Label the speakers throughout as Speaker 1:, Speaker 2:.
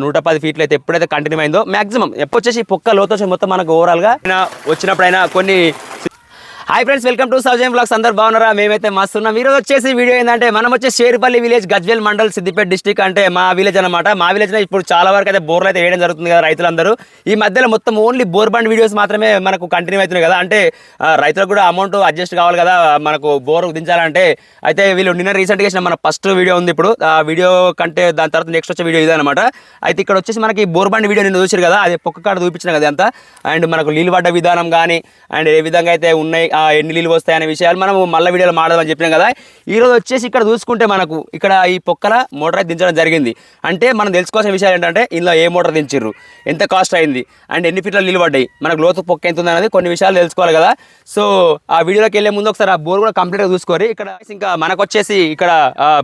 Speaker 1: నూట పది ఫీట్లు అయితే ఎప్పుడైతే కంటిన్యూ అయిందో మాక్సిమం ఎప్పుడు వచ్చేసి పొక్క లోతు మొత్తం మనకు ఓవరాల్గా వచ్చినప్పుడైనా కొన్ని hi friends welcome to Soujan vlogs. అందరు బాగున్నారా? మేమైతే మస్తు ఉన్నాం ఈరోజు వచ్చేసి వీడియో ఏంటంటే మనం వచ్చే షేర్పల్లి విలేజ్ గజ్వేల్ మండల్ సిద్దిపేట డిస్టిక్ అంటే మా విలేజ్ అనమాట మా విలేజ్ ఇప్పుడు చాలా వరకు అయితే బోర్లు అయితే వేయడం జరుగుతుంది కదా రైతులందరూ. ఈ మధ్యలో మొత్తం ఓన్లీ బోర్ బండ్ వీడియోస్ మాత్రమే మనకు కంటిన్యూ అవుతున్నాయి కదా. అంటే రైతులకు కూడా అమౌంట్ అడ్జస్ట్ కావాలి కదా మనకు బోర్ దించాలంటే అయితే వీళ్ళు నిన్న రీసెంట్గా చేసిన మన ఫస్ట్ వీడియో ఉంది ఇప్పుడు. ఆ వీడియో కంటే దాని తర్వాత నెక్స్ట్ వచ్చే వీడియో ఇదనమాట అనమాట అయితే ఇక్కడ వచ్చేసి మనకి బోర్ బండ్ వీడియో నేను చూసారు కదా అది పొక్క కాడ చూపించిన కదా అంతా అండ్ మనకు నీళ్ళు పడ్డ విధానం కానీ అండ్ ఏ విధంగా అయితే ఉన్నాయి ఎన్ని నీళ్ళు వస్తాయనే విషయాలు మనం మళ్ళీ వీడియోలో మాడదామని చెప్పినాం కదా. ఈ రోజు వచ్చేసి ఇక్కడ చూసుకుంటే మనకు ఇక్కడ ఈ పొక్కల మోటార్ అయితే దించడం జరిగింది. అంటే మనం తెలుసుకోవాల్సిన విషయాలు ఏంటంటే ఇందులో ఏ మోటార్ దించిర్రు? ఎంత కాస్ట్ అయింది? అండ్ ఎన్ని ఫీట్ల నీళ్ళు పడ్డాయి? మనకు లోతు పొక్క ఎంత ఉందనేది కొన్ని విషయాలు తెలుసుకోవాలి కదా. సో ఆ వీడియోలోకి వెళ్ళే ముందు ఒకసారి ఆ బోర్ కూడా కంప్లీట్గా చూసుకోరు ఇక్కడ ఇంకా మనకు వచ్చేసి ఇక్కడ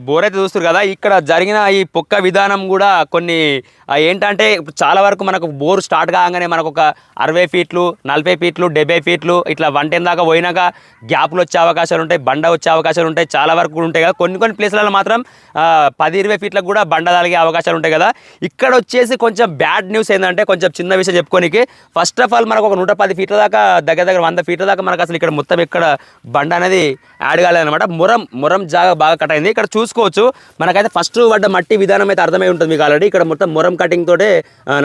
Speaker 1: బోర్ అయితే చూస్తారు కదా. ఇక్కడ జరిగిన ఈ పొక్క విధానం కూడా కొన్ని ఏంటంటే చాలా వరకు మనకు బోర్ స్టార్ట్ కాగానే మనకు ఒక అరవై ఫీట్లు నలభై ఫీట్లు డెబ్బై ఫీట్లు ఇట్లా వన్ టెన్ దాకా పోయినాక గ్యాప్లు వచ్చే అవకాశాలు ఉంటాయి బండ వచ్చే అవకాశాలు ఉంటాయి చాలా వరకు కూడా ఉంటాయి కదా. కొన్ని కొన్ని ప్లేస్లలో మాత్రం పది ఇరవై ఫీట్లకు కూడా బండ తలిగే అవకాశాలు ఉంటాయి కదా. ఇక్కడ వచ్చేసి కొంచెం బ్యాడ్ న్యూస్ ఏంటంటే కొంచెం చిన్న విషయం చెప్పుకోనికి ఫస్ట్ ఆఫ్ ఆల్ మనకు ఒక నూట పది ఫీట్ల దాకా దగ్గర దగ్గర వంద ఫీట్ల దాకా మనకు అసలు ఇక్కడ మొత్తం ఇక్కడ బండ అనేది యాడ్ కాలేదనమాట మురం మురం జాగా బాగా కట్ అయింది. ఇక్కడ చూసుకోవచ్చు మనకైతే ఫస్ట్ పడ్డ మట్టి విధానం అయితే అర్థమై ఉంటుంది మీకు ఆల్రెడీ ఇక్కడ మొత్తం మురం కటింగ్ తోటే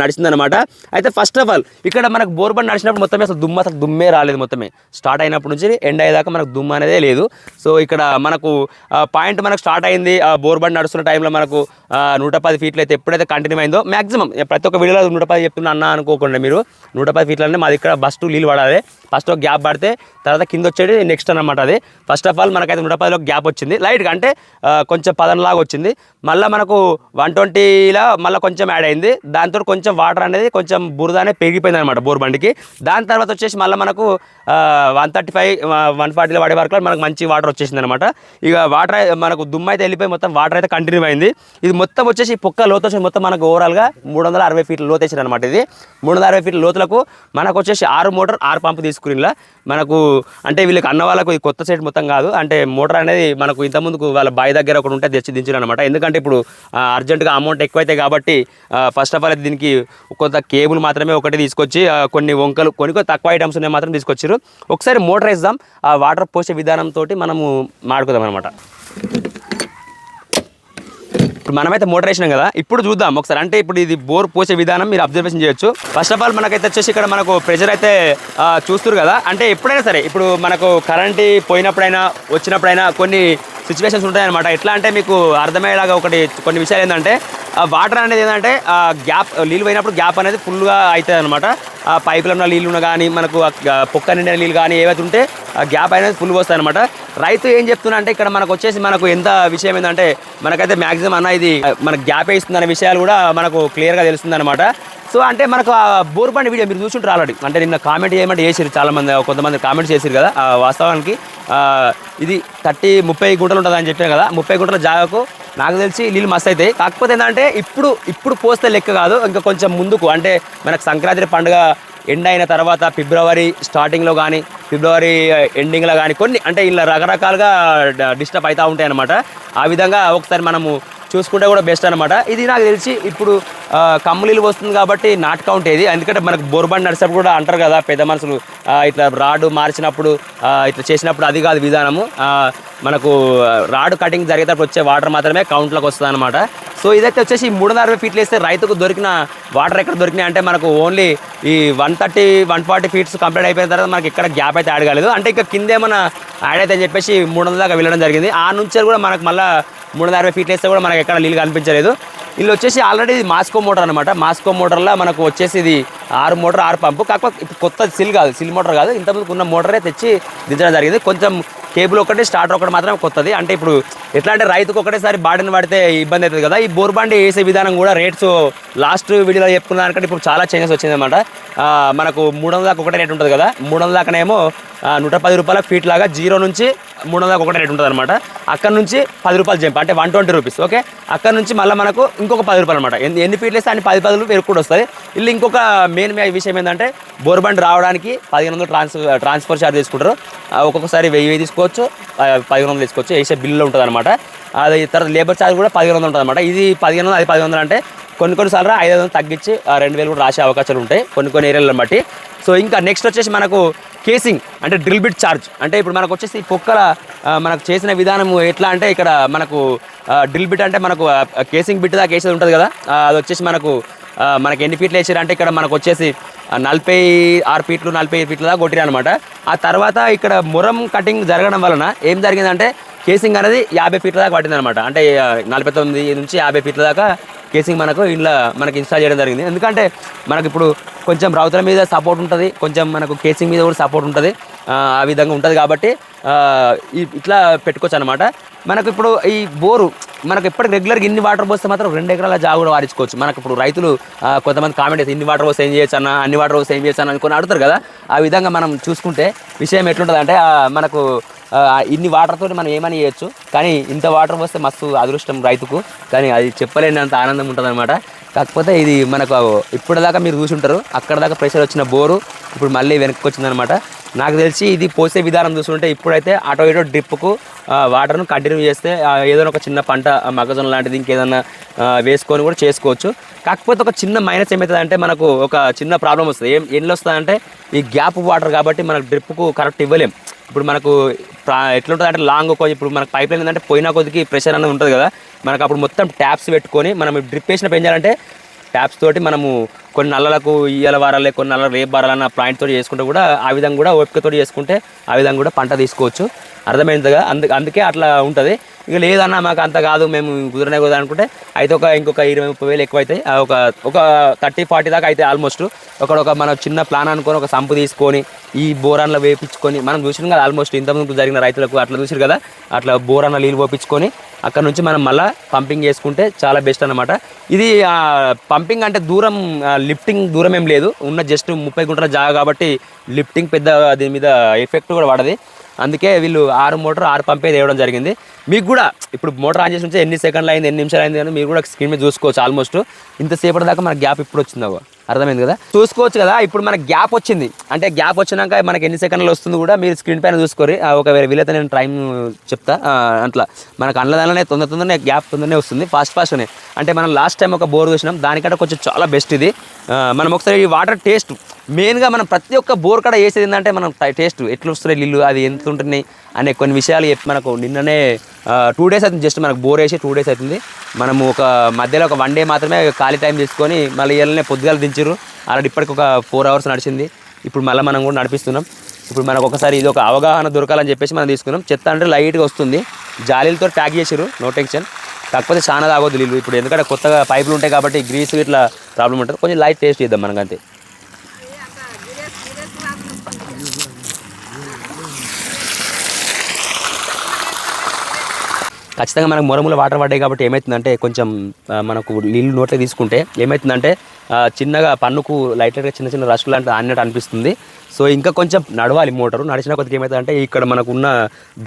Speaker 1: నడిచిందనమాట అయితే ఫస్ట్ ఆఫ్ ఆల్ ఇక్కడ మనకు బోర్ బండ్ నడిచినప్పుడు మొత్తమే అసలు దుమ్ము అసలు దుమ్మే రాలేదు మొత్తమే. స్టార్ట్ అయినప్పుడు అప్పటి నుంచి ఎండ్ అయ్యేదాకా మనకు దుమ్ము అనేదే లేదు. సో ఇక్కడ మనకు పాయింట్ మనకు స్టార్ట్ అయింది. ఆ బోర్ నడుస్తున్న టైంలో మనకు నూట పది ఫీట్లు అయితే ఎప్పుడైతే కంటిన్యూ అయిందో మాక్సిమం ప్రతి ఒక్క వీడియోలో నూట పది చెప్తున్నా అన్న అనుకోకుండా మీరు నూట పది ఫీట్లనే మాది ఇక్కడ ఫస్ట్ నీళ్ళు పడాలి. ఫస్ట్ ఒక గ్యాప్ పడితే తర్వాత కింద వచ్చేది నెక్స్ట్ అనమాట అది. ఫస్ట్ ఆఫ్ ఆల్ మనకైతే నూట పదిలో గ్యాప్ వచ్చింది. లైట్గా అంటే కొంచెం పదనలాగా వచ్చింది. మళ్ళీ మనకు వన్ ట్వంటీలో మళ్ళీ కొంచెం యాడ్ అయింది. దాంతో కొంచెం వాటర్ అనేది కొంచెం బురద అనేది పెరిగిపోయింది అనమాట బోర్ బండికి. దాని తర్వాత వచ్చేసి మళ్ళీ మనకు వన్ థర్టీ ఫైవ్ వన్ ఫార్టీలో వాడే వరకు మనకు మంచి వాటర్ వచ్చేసింది అనమాట ఇక వాటర్ మనకు దుమ్ము అయితే వెళ్ళిపోయి మొత్తం వాటర్ అయితే కంటిన్యూ అయింది. ఇది మొత్తం వచ్చేసి పొక్క లోతు వచ్చి మొత్తం మనకు ఓవరాల్గా మూడు వందల అరవై ఫీట్ల లోతు వేసింది అనమాట ఇది. మూడు వందల అరవై ఫీట్ల లోతులకు మనకు వచ్చేసి ఆరు మోటార్ ఆరు పంపు తీసుకురిలా మనకు అంటే వీళ్ళకి అన్న వాళ్ళకు ఇది కొత్త సెట్ మొత్తం కాదు. అంటే మోటార్ అనేది మనకు ఇంతకుముందుకు వాళ్ళ బావి దగ్గర ఒకటి ఉంటే తెచ్చి దించారు అనమాట ఎందుకంటే ఇప్పుడు అర్జెంటుగా అమౌంట్ ఎక్కువైతే కాబట్టి ఫస్ట్ ఆఫ్ ఆల్ అయితే దీనికి కొంత కేబుల్ మాత్రమే ఒకటి తీసుకొచ్చి కొన్ని వంకలు కొన్ని కొన్ని తక్కువ ఐటమ్స్ ఉన్నాయి మాత్రం తీసుకొచ్చారు ఒకసారి మోటార్ వేద్దాం ఆ వాటర్ పోసే విధానంతో మనము మాడుకుందాం అనమాట ఇప్పుడు మనమైతే మోటార్ వేసినాం కదా ఇప్పుడు చూద్దాం. ఒకసారి అంటే ఇప్పుడు ఇది బోర్ పోసే విధానం మీరు అబ్జర్వేషన్ చేయొచ్చు. ఫస్ట్ ఆఫ్ ఆల్ మనకైతే వచ్చేసి ఇక్కడ మనకు ప్రెషర్ అయితే ఆ, చూస్తారు కదా. అంటే ఎప్పుడైనా సరే ఇప్పుడు మనకు కరెంట్ పోయినప్పుడైనా వచ్చినప్పుడైనా కొన్ని సిచ్యువేషన్స్ ఉంటాయన్నమాట ఎట్లా అంటే మీకు అర్థమయ్యేలాగా ఒకటి కొన్ని విషయాలు ఏంటంటే వాటర్ అనేది ఏంటంటే గ్యాప్ నీళ్ళు పోయినప్పుడు గ్యాప్ అనేది ఫుల్గా అవుతుంది అనమాట ఆ పైపులో ఉన్న నీళ్ళు ఉన్న కానీ మనకు పొక్క నిండిన నీళ్ళు కానీ ఏవైతే ఉంటే ఆ గ్యాప్ అనేది ఫుల్ వస్తాయి అనమాట రైతు ఏం చెప్తున్నా అంటే ఇక్కడ మనకు వచ్చేసి మనకు ఎంత విషయం ఏంటంటే మనకైతే మ్యాక్సిమం అన్న ఇది మనకు గ్యాప్ వేస్తుందనే విషయాలు కూడా మనకు క్లియర్గా తెలుస్తుంది అనమాట సో అంటే మనకు ఆ బోర్ బండి వీడియో మీరు చూసుంటారు ఆల్రెడీ అంటే నిన్న కామెంట్ చేయమంటే చేసారు చాలామంది కొంతమంది కామెంట్స్ చేసిరు కదా ఆ, వాస్తవానికి ఇది థర్టీ ముప్పై గుంటలు ఉంటుందని చెప్పాను కదా ముప్పై గుంటల జాగాకు నాకు తెలిసి నీళ్ళు మస్తు అవుతాయి. కాకపోతే ఏంటంటే ఇప్పుడు ఇప్పుడు పోస్తే లెక్క కాదు. ఇంకా కొంచెం ముందుకు. అంటే మనకు సంక్రాంతి పండుగ ఎండ్ అయిన తర్వాత ఫిబ్రవరి స్టార్టింగ్లో కానీ ఫిబ్రవరి ఎండింగ్లో కానీ కొన్ని అంటే ఇలా రకరకాలుగా డిస్టర్బ్ అవుతూ ఉంటాయి అనమాట ఆ విధంగా ఒకసారి మనము చూసుకుంటే కూడా బెస్ట్ అనమాట ఇది నాకు తెలిసి ఇప్పుడు కమ్మలీలు వస్తుంది కాబట్టి నాట్ కౌంట్ ఏది. ఎందుకంటే మనకు బొరబండి నడిచినప్పుడు కూడా అంటారు కదా పెద్ద మనుషులు ఇట్లా రాడు మార్చినప్పుడు ఇట్లా చేసినప్పుడు అది కాదు విధానము. మనకు రాడు కటింగ్ జరిగేటప్పుడు వచ్చే వాటర్ మాత్రమే కౌంట్లోకి వస్తుంది అనమాట సో ఇదైతే వచ్చేసి మూడు వందల అరవై ఫీట్లు వేస్తే రైతుకు దొరికిన వాటర్ ఎక్కడ దొరికినాయి అంటే మనకు ఓన్లీ ఈ one thirty one forty feets complete అయిపోయిన తర్వాత మనకి ఇక్కడ గ్యాప్ అయితే ఆడగలేదు అంటే ఇంకా కింద ఏమైనా యాడ్ అయితే అని చెప్పేసి మూడు వందల దాకా వెళ్ళడం జరిగింది. ఆ నుంచి కూడా మనకు మళ్ళీ మూడు వందల అరవై ఫీట్లు వేస్తే కూడా మనకి ఎక్కడ నీళ్ళు కనిపించలేదు. వీళ్ళు వచ్చేసి ఆల్రెడీ ఇది మాస్కో మోటార్ అనమాట మాస్కో మోటార్లో మనకు వచ్చేసి ఇది ఆరు మోటార్ ఆరు పంపు కాకపోతే ఇప్పుడు కొత్త సిల్ కాదు సిల్ మోటార్ కాదు. ఇంతకుముందు ఉన్న మోటారే తెచ్చి దించడం జరిగింది. కొంచెం కేబుల్ ఒకటి స్టార్టర్ ఒకటి మాత్రమే కొత్తది. అంటే ఇప్పుడు ఎట్లా అంటే రైతుకు ఒకటేసారి బాడీని పడితే ఇబ్బంది అవుతుంది కదా. ఈ బోర్బండి వేసే విధానం కూడా రేట్స్ లాస్ట్ వీడియోలో చెప్పుకున్న దానికంటే ఇప్పుడు చాలా చేంజెస్ వచ్చిందన్నమాట. మనకు మూడు వందల దాకా ఒకటే రేట్ ఉంటుంది కదా. మూడు వందల దాకానేమో నూట పది రూపాయల ఫీట్ లాగా జీరో నుంచి మూడు వందల ఒకటి ఒకటే రేట్ ఉంటుంది అనమాట అక్కడ నుంచి పది రూపాయలు జంప్ అంటే వన్ ట్వంటీ రూపీస్ ఓకే అక్కడ నుంచి మళ్ళీ మనకు ఇంకొక పది రూపాయలు అనమాట ఎన్ని ఎన్ని ఫీట్లు వేస్తే అన్ని పది పది రూపాయలు కూడా వస్తుంది. వీళ్ళు ఇంకొక మెయిన్ విషయం ఏంటంటే బోర్బండ్ రావడానికి పదిహేను వందలు ట్రాన్స్ ట్రాన్స్ఫర్ ఛార్జ్ తీసుకుంటారు. ఒక్కొక్కసారి వెయ్యి వెయ్యి తీసుకోవచ్చు పదిహేను వందలు తీసుకోవచ్చు వేసే బిల్లులో ఉంటుంది అనమాట అది తర్వాత లేబర్ ఛార్జ్ కూడా పదిహేను వందలు ఉంటుంది అనమాట ఇది పదిహేను వందలు అది పదిహేను వందలు అంటే కొన్ని కొన్ని సార్లు ఐదు వందలు తగ్గించి ఆ, రెండు వేలు కూడా రాసే అవకాశాలు ఉంటాయి కొన్ని కొన్ని ఏరియాలను బట్టి. సో ఇంకా నెక్స్ట్ వచ్చేసి మనకు కేసింగ్ అంటే డ్రిల్ బిట్ ఛార్జ్ అంటే ఇప్పుడు మనకు వచ్చేసి పొక్కల మనకు చేసిన విధానం ఎట్లా అంటే ఇక్కడ మనకు డ్రిల్ బిట్ అంటే మనకు కేసింగ్ బిట్ దాకా వేసేది ఉంటుంది కదా? అది వచ్చేసి మనకు మనకి ఎన్ని ఫీట్లు వేసారంటే ఇక్కడ మనకు వచ్చేసి నలభై ఆరు ఫీట్లు నలభై ఐదు ఫీట్ల దాకా కొట్టిరు అనమాట ఆ తర్వాత ఇక్కడ మురం కటింగ్ జరగడం వలన ఏం జరిగిందంటే కేసింగ్ అనేది యాభై ఫీట్ల దాకా పట్టింది అనమాట అంటే నలభై తొమ్మిది నుంచి యాభై ఫీట్ల దాకా కేసింగ్ మనకు ఇంట్లో మనకి ఇన్స్టాల్ చేయడం జరిగింది. ఎందుకంటే మనకి ఇప్పుడు కొంచెం రౌతుల మీద సపోర్ట్ ఉంటుంది కొంచెం మనకు కేసింగ్ మీద కూడా సపోర్ట్ ఉంటుంది ఆ విధంగా ఉంటుంది కాబట్టి ఇట్లా పెట్టుకోవచ్చు అనమాట మనకు ఇప్పుడు ఈ బోరు మనకు ఎప్పటికి రెగ్యులర్గా ఇన్ని వాటర్ పోస్తే మాత్రం రెండు ఎకరాల జాగు కూడా వారించుకోవచ్చు. మనకు ఇప్పుడు రైతులు కొంతమంది కామెంట్ చేసి ఇన్ని వాటర్ పోస్తే ఏం చేయొచ్చు అన్న అన్ని వాటర్ పోస్తే ఏం చేయొచ్చు అని అనుకుని అడుగుతారు కదా. ఆ విధంగా మనం చూసుకుంటే విషయం ఎట్లుంటుంది అంటే మనకు ఇన్ని వాటర్తో మనం ఏమని చేయొచ్చు? కానీ ఇంత వాటర్ వస్తే మస్తు అదృష్టం రైతుకు. కానీ అది చెప్పలేనంత ఆనందం ఉంటుంది కాకపోతే ఇది మనకు ఇప్పటిదాకా మీరు చూసుంటారు. అక్కడ దాకా ప్రెషర్ వచ్చిన బోరు ఇప్పుడు మళ్ళీ వెనక్కి వచ్చిందనమాట నాకు తెలిసి ఇది పోసే విధానం చూసుకుంటే ఇప్పుడైతే అటో ఇటో డ్రిప్కు వాటర్ను కంటిన్యూ చేస్తే ఏదైనా ఒక చిన్న పంట ఆ, మొక్కజొన్న లాంటిది ఇంకేదన్నా వేసుకొని కూడా చేసుకోవచ్చు. కాకపోతే ఒక చిన్న మైనస్ ఏమవుతుందంటే మనకు ఒక చిన్న ప్రాబ్లం వస్తుంది. ఏం ఎన్ని వస్తుందంటే ఈ గ్యాప్ వాటర్ కాబట్టి మనకు డ్రిప్కు కరెక్ట్ ఇవ్వలేం. ఇప్పుడు మనకు ఎట్లుంటుంది అంటే లాంగ్ కొద్ది ఇప్పుడు మనకు పైప్ లైన్ ఏంటంటే పోయినా కొద్దికి ప్రెషర్ అనేది ఉంటుంది కదా. మనకు అప్పుడు మొత్తం ట్యాప్స్ పెట్టుకొని మనం డ్రిప్ వేసిన పెంచాలంటే ట్యాప్స్ తోటి మనము కొన్ని నల్లలకు ఇయ్యాల వారాలే కొన్ని నల్ల రేపు వారాలన్న పాయింట్ తోటి చేసుకుంటే కూడా ఆ విధంగా కూడా ఓపికతోటి చేసుకుంటే ఆ విధంగా కూడా పంట తీసుకోవచ్చు. అర్థమైందిగా అందు అందుకే అట్లా ఉంటుంది. ఇక లేదన్నా మాకు అంత కాదు మేము కుదరనే కుదర అనుకుంటే అయితే ఒక ఇంకొక ఇరవై ముప్పై వేలు ఎక్కువ అవుతాయి ఒక ఒక థర్టీ ఫార్టీ దాకా అయితే ఆల్మోస్ట్ ఒక ఒక మన చిన్న ప్లాన్ అనుకొని ఒక సంపు తీసుకొని ఈ బోరాన్లో వేపించుకొని మనం చూసినాం కదా ఆల్మోస్ట్ ఇంతకుముందు జరిగిన రైతులకు అట్లా చూసారు కదా అట్లా బోరాన్లో నీళ్ళు పోపించుకొని అక్కడ నుంచి మనం మళ్ళీ పంపింగ్ చేసుకుంటే చాలా బెస్ట్ అనమాట ఇది పంపింగ్ అంటే దూరం లిఫ్టింగ్ దూరం ఏం లేదు. ఉన్న జస్ట్ ముప్పై గుంటల జాగా కాబట్టి లిఫ్టింగ్ పెద్ద దీని మీద ఎఫెక్ట్ కూడా పడది. అందుకే వీళ్ళు ఆరు మోటార్ ఆరు పంపే వేయడం జరిగింది. మీకు కూడా ఇప్పుడు మోటార్ ఆన్ చేసి ఉంటే ఎన్ని సెకండ్లు అయింది ఎన్ని నిమిషాలు అయింది అని మీరు కూడా స్క్రీన్ మీద చూసుకోవచ్చు ఆల్మోస్ట్. ఇంతసేపటి దాకా మన గ్యాప్ ఇప్పుడు వచ్చిందో అర్థమైంది కదా? చూసుకోవచ్చు కదా? ఇప్పుడు మనకి గ్యాప్ వచ్చింది. అంటే గ్యాప్ వచ్చినాక మనకి ఎన్ని సెకండ్లు వస్తుంది కూడా మీరు స్క్రీన్ పైన చూసుకోరు. ఒకవేళ వీలైతే నేను టైం చెప్తా. అట్లా. మనకు అన్నదాననే తొందర తొందరనే గ్యాప్ తొందరనే వస్తుంది. ఫాస్ట్ ఫాస్ట్నే అంటే మనం లాస్ట్ టైం ఒక బోర్ చూసినాం దానికంటే కొంచెం చాలా బెస్ట్ ఇది. మనం ఒకసారి ఈ వాటర్ టేస్ట్ మెయిన్గా మనం ప్రతి ఒక్క బోర్ కాడ వేసేది ఏంటంటే మనం టేస్ట్ ఎట్లా వస్తున్నాయి నీళ్ళు అది ఎంత ఉంటున్నాయి అనే కొన్ని విషయాలు చెప్పి మనకు నిన్ననే టూ డేస్ అవుతుంది. జస్ట్ మనకు బోర్ వేసి టూ డేస్ అవుతుంది. మనము ఒక మధ్యలో ఒక వన్ డే మాత్రమే ఖాళీ టైం తీసుకొని మళ్ళీ ఇళ్ళనే పొద్దుగాల నడిపించారు అలాంటి ఇప్పటికి ఒక ఫోర్ అవర్స్ నడిచింది. ఇప్పుడు మళ్ళీ మనం కూడా నడిపిస్తున్నాం. ఇప్పుడు మనకు ఒకసారి ఇది ఒక అవగాహన దొరకాలని చెప్పేసి మనం తీసుకున్నాం. చెత్త అంటే లైట్గా వస్తుంది. జాలీలతో ట్యాగ్ చేసారు నో టెన్షన్ కాకపోతే చాలా తాగొద్దు నీళ్ళు. ఇప్పుడు ఎందుకంటే కొత్తగా పైపులు ఉంటాయి కాబట్టి గ్రీస్ ఇట్లా ప్రాబ్లం ఉంటుంది. కొంచెం లైట్ టేస్ట్ చేద్దాం మనకంతే. ఖచ్చితంగా మనకు మొరముల వాటర్ పడ్డాయి కాబట్టి ఏమవుతుందంటే కొంచెం మనకు నీళ్ళు నోట్లో తీసుకుంటే ఏమవుతుందంటే చిన్నగా పన్నుకు లైట్ లైట్గా చిన్న చిన్న రష్ లాంటి అన్నట్టు అనిపిస్తుంది. సో ఇంకా కొంచెం నడవాలి మోటారు. నడిచిన కొద్దిగా ఏమవుతుందంటే ఇక్కడ మనకు ఉన్న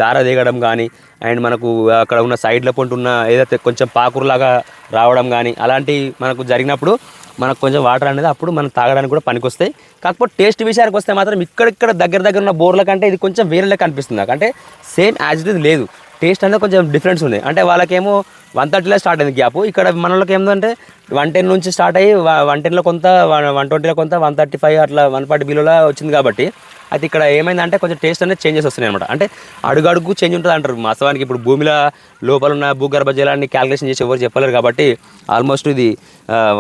Speaker 1: దార దిగడం కానీ అండ్ మనకు అక్కడ ఉన్న సైడ్ల పొంటి ఉన్న ఏదైతే కొంచెం పాకురులాగా రావడం కానీ అలాంటి మనకు జరిగినప్పుడు మనకు కొంచెం వాటర్ అనేది అప్పుడు మనం తాగడానికి కూడా పనికొస్తాయి. కాకపోతే టేస్ట్ విషయానికి వస్తే మాత్రం ఇక్కడిక్కడ దగ్గర దగ్గర ఉన్న బోర్ల కంటే ఇది కొంచెం వేరే లెక్క అనిపిస్తుంది నాకు. అంటే సేమ్ యాజ్ ఇట్ ఇస్ లేదు. టేస్ట్ అనేది కొంచెం డిఫరెన్స్ ఉంది. అంటే వాళ్ళకేమో వన్ థర్టీలో స్టార్ట్ అయింది గ్యాప్ ఇక్కడ మన వాళ్ళకి ఏంటంటే వన్ టెన్ నుంచి స్టార్ట్ అయ్యి వన్ టెన్లో కొంత వన్ ట్వంటీలో కొంత వన్ థర్టీ ఫైవ్ అట్లా వన్ ఫార్టీ బిలోలో వచ్చింది కాబట్టి అయితే ఇక్కడ ఏమైందంటే కొంచెం టేస్ట్ అనేది చేంజెస్ వస్తున్నాయి అనమాట అంటే అడుగు అడుగు చేంజ్ ఉంటుంది అంటారు. వాస్తవానికి ఇప్పుడు భూమిలో లోపల ఉన్న భూగర్భ జలాన్ని క్యాలిక్యులేషన్ చేసి ఎవరు చెప్పలేరు కాబట్టి ఆల్మోస్ట్ ఇది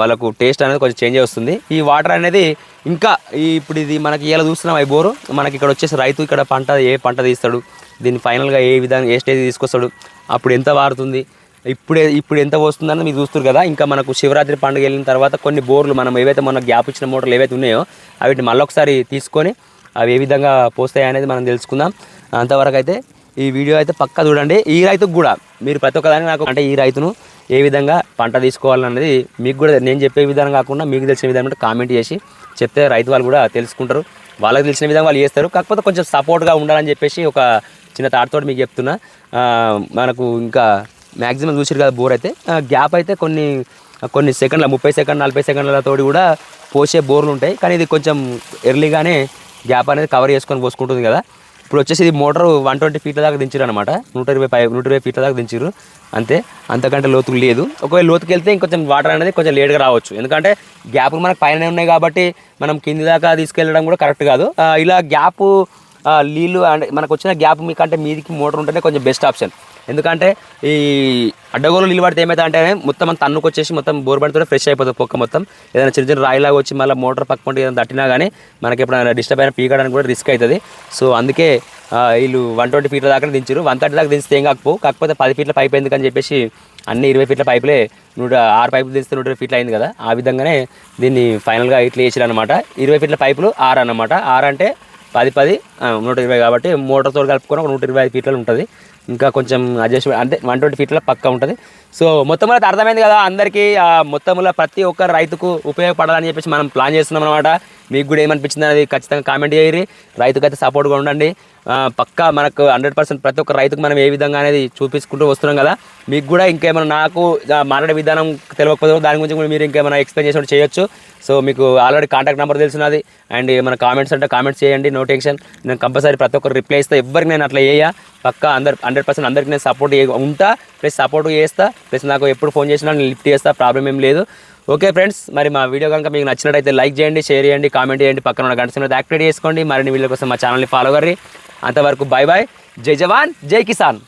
Speaker 1: వాళ్ళకు టేస్ట్ అనేది కొంచెం చేంజ్ వస్తుంది. ఈ వాటర్ అనేది ఇంకా ఇప్పుడు ఇది మనకి ఇలా చూస్తున్నాం ఈ బోరు. మనకి ఇక్కడ వచ్చేసి రైతు ఇక్కడ పంట ఏ పంట తీస్తాడు? దీన్ని ఫైనల్గా ఏ విధంగా ఏ స్టేజ్ తీసుకొస్తాడు అప్పుడు ఎంత వారుతుంది ఇప్పుడే ఇప్పుడు ఎంత వస్తుందని మీరు చూస్తారు కదా. ఇంకా మనకు శివరాత్రి పండుగ వెళ్ళిన తర్వాత కొన్ని బోర్లు మనం ఏవైతే మన గ్యాప్ ఇచ్చిన మోటార్లు ఏవైతే ఉన్నాయో అవిటిని మళ్ళీ ఒకసారి తీసుకొని అవి ఏ విధంగా పోస్తాయి అనేది మనం తెలుసుకుందాం. అంతవరకు అయితే ఈ వీడియో అయితే పక్కా చూడండి. ఈ రైతుకు కూడా మీరు ప్రతి ఒక్కదానికి నాకు అంటే ఈ రైతును ఏ విధంగా పంట తీసుకోవాలన్నది మీకు కూడా నేను చెప్పే విధానం కాకుండా మీకు తెలిసిన విధానం కామెంట్ చేసి చెప్తే రైతు వాళ్ళు కూడా తెలుసుకుంటారు. వాళ్ళకి తెలిసిన విధంగా వాళ్ళు చేస్తారు. కాకపోతే కొంచెం సపోర్ట్గా ఉండాలని చెప్పేసి ఒక చిన్న తాటితోటి మీకు చెప్తున్నా. మనకు ఇంకా మ్యాక్సిమం చూసారు కదా బోర్ అయితే. గ్యాప్ అయితే కొన్ని కొన్ని సెకండ్ల ముప్పై సెకండ్ నలభై సెకండ్లతోటి కూడా పోసే బోర్లు ఉంటాయి. కానీ ఇది కొంచెం ఎర్లీగానే గ్యాప్ అనేది కవర్ చేసుకొని పోసుకుంటుంది కదా. ఇప్పుడు వచ్చేసి ఇది మోటార్ వన్ ట్వంటీ ఫీట్ల దాకా దించారు అనమాట నూట ఇరవై పై నూట ఇరవై ఫీట్ల దాకా దించారు అంతే. అంతకంటే లోతుకు లేదు. ఒకవేళ లోతుకి వెళ్తే ఇంకొంచెం వాటర్ అనేది కొంచెం లేట్గా రావచ్చు. ఎందుకంటే గ్యాప్లు మనకు పైన ఉన్నాయి కాబట్టి మనం కింది దాకా తీసుకెళ్ళడం కూడా కరెక్ట్ కాదు. ఇలా గ్యాప్ నీళ్ళు అంటే మనకు వచ్చిన గ్యాప్ మీకంటే మీదికి మోటార్ ఉంటేనే కొంచెం బెస్ట్ ఆప్షన్. ఎందుకంటే ఈ అడ్డగోలు నీళ్ళు పడితే ఏమైతే అంటే మొత్తం అంత తన్నుకు వచ్చేసి మొత్తం బోర్ పడితే ఫ్రెష్ అయిపోతుంది పొక్క మొత్తం. ఏదైనా చిన్న చిన్న రాయిలాగా వచ్చి మళ్ళీ మోటార్ పక్క ఏదైనా తట్టినా కానీ మనకి ఎప్పుడైనా డిస్టర్బ్ అయినా పీకడానికి కూడా రిస్క్ అవుతుంది సో అందుకే వీళ్ళు వన్ ట్వంటీ ఫీట్ల దాకా దించారు వన్ థర్టీ దాకా దించితే ఏం కాకపో కాకపోతే పది ఫీట్ల పైప్ ఎందుకని చెప్పేసి అన్ని ఇరవై ఫీట్ల పైపులే నూట ఆరు పైపులు దిస్తే నూట ఇరవై ఫీట్లు అయింది కదా. ఆ విధంగానే దీన్ని ఫైనల్గా ఇట్లా వేసారు అనమాట ఇరవై ఫీట్ల పైపులు ఆరు అనమాట ఆరు అంటే పది పది నూట ఇరవై కాబట్టి మోటార్తో కలుపుకొని ఒక నూట ఇరవై ఐదు ఫీట్లు ఉంటుంది. ఇంకా కొంచెం అడ్జస్ట్ అంటే వన్ ట్వంటీ ఫీట్ల పక్కా ఉంటుంది. సో మొత్తంలో అర్థమైంది కదా అందరికీ మొత్తంలో ప్రతి ఒక్క రైతుకు ఉపయోగపడాలని చెప్పేసి మనం ప్లాన్ చేస్తున్నాం అనమాట మీకు కూడా ఏమనిపించింది అనేది ఖచ్చితంగా కామెంట్ చేయరి అయితే సపోర్ట్గా ఉండండి. పక్కా మనకు హండ్రెడ్ పర్సెంట్ ప్రతి ఒక్క రైతుకు మనం ఏ విధంగా అనేది చూపించుకుంటూ వస్తున్నాం కదా. మీకు కూడా ఇంకేమైనా నాకు మాట్లాడే విధానం తెలియకపోతే దాని గురించి కూడా మీరు ఇంకేమైనా ఎక్స్ప్లెయిన్ చేసినట్టు చేయొచ్చు. సో మీకు ఆల్రెడీ కాంటాక్ట్ నెంబర్ తెలిసినది అండ్ మన కామెంట్స్ అంటే కామెంట్స్ చేయండి నో టెన్షన్ నేను కంపల్సరీ ప్రతి ఒక్కరు రిప్లై ఇస్తా. ఎవరికి నేను అట్లా చేయ పక్కా అందరు హండ్రెడ్ పర్సెంట్ అందరికి నేను సపోర్ట్ ఉంటా. ప్లస్ సపోర్ట్ చేస్తా. ప్లస్ నాకు ఎప్పుడు ఫోన్ చేసినా నేను లిఫ్ట్ చేస్తా ప్రాబ్లం ఏం లేదు. ఓకే ఫ్రెండ్స్ మరి మా వీడియో కనుక మీకు నచ్చినట్టయితే లైక్ చేయండి షేర్ చేయండి కామెంట్ చేయండి పక్కన ఉన్న గంట సింబల్ యాక్టివేట్ చేసుకోండి. మరిన్ని వీడియో కోసం మా ఛానల్ని ఫాలో కర్రీ అంతవరకు బాయ్ బాయ్ జై జవాన్ జై కిసాన్.